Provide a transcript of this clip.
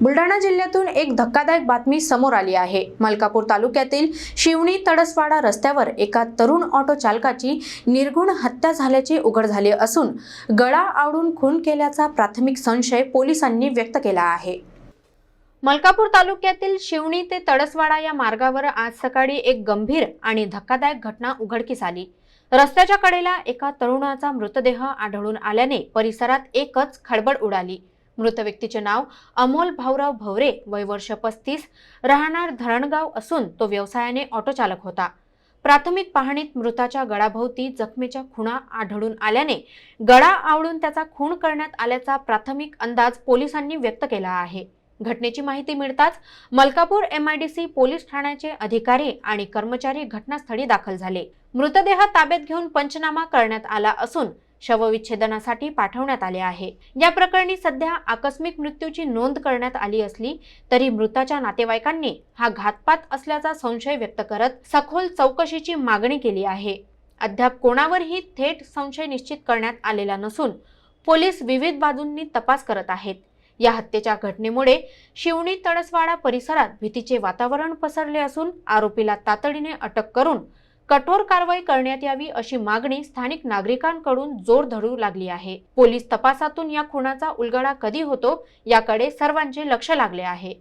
बुलढाणा जिल्ह्यातून एक धक्कादायक बातमी समोर आली आहे. मलकापूर तालुक्यातील शिवणी तडसवाडा रस्त्यावर एका तरुण ऑटो चालकाची निर्गुण हत्या झाल्याचे उघड झाले असून गळा आवडून खून केल्याचा प्राथमिक संशय पोलिसांनी व्यक्त केला आहे. मलकापूर तालुक्यातील शिवणी ते तडसवाडा या मार्गावर आज सकाळी एक गंभीर आणि धक्कादायक घटना उघडकीस आली. रस्त्याच्या कडेला एका तरुणाचा मृतदेह आढळून आल्याने परिसरात एकच खळबळ उडाली. मृत व्यक्तीचे नाव अमोल भाऊराव भवरे वय वर्ष पस्तीस राहणार धरणगाव असून तो व्यवसायाने ऑटो चालक होता. प्राथमिक पाहणीत मृताच्या गळाभोवती जखमेच्या खुणा आढळून आल्याने गळा आवळून त्याचा खून करण्यात आल्याचा प्राथमिक अंदाज पोलिसांनी व्यक्त केला आहे. घटनेची माहिती मिळताच मलकापूर एमआयडीसी पोलीस ठाण्याचे अधिकारी आणि कर्मचारी घटनास्थळी दाखल झाले. मृतदेह ताब्यात घेऊन पंचनामा करण्यात आला असून शवविच्छेदनासाठी पाठवण्यात आले आहे. या प्रकरणी सध्या आकस्मिक मृत्यूची नोंद करण्यात आली असली तरी मृताच्या नातेवाईकांनी हा घातपात असल्याचा संशय व्यक्त करत सखोल चौकशीची मागणी केली आहे. अद्याप कोणावरही थेट संशय निश्चित करण्यात आलेला नसून पोलीस विविध बाजूंनी तपास करत आहेत. या हत्येच्या घटनेमुळे शिवणी तडसवाडा परिसरात भीतीचे वातावरण पसरले असून आरोपीला तातडीने अटक करून कठोर कारवाई करण्यात यावी अशी मागणी स्थानिक नागरिकांकडून जोर धरू लागली आहे. पोलीस तपासातून या खुनाचा उलगडा कधी होतो याकडे सर्वांचे लक्ष लागले आहे.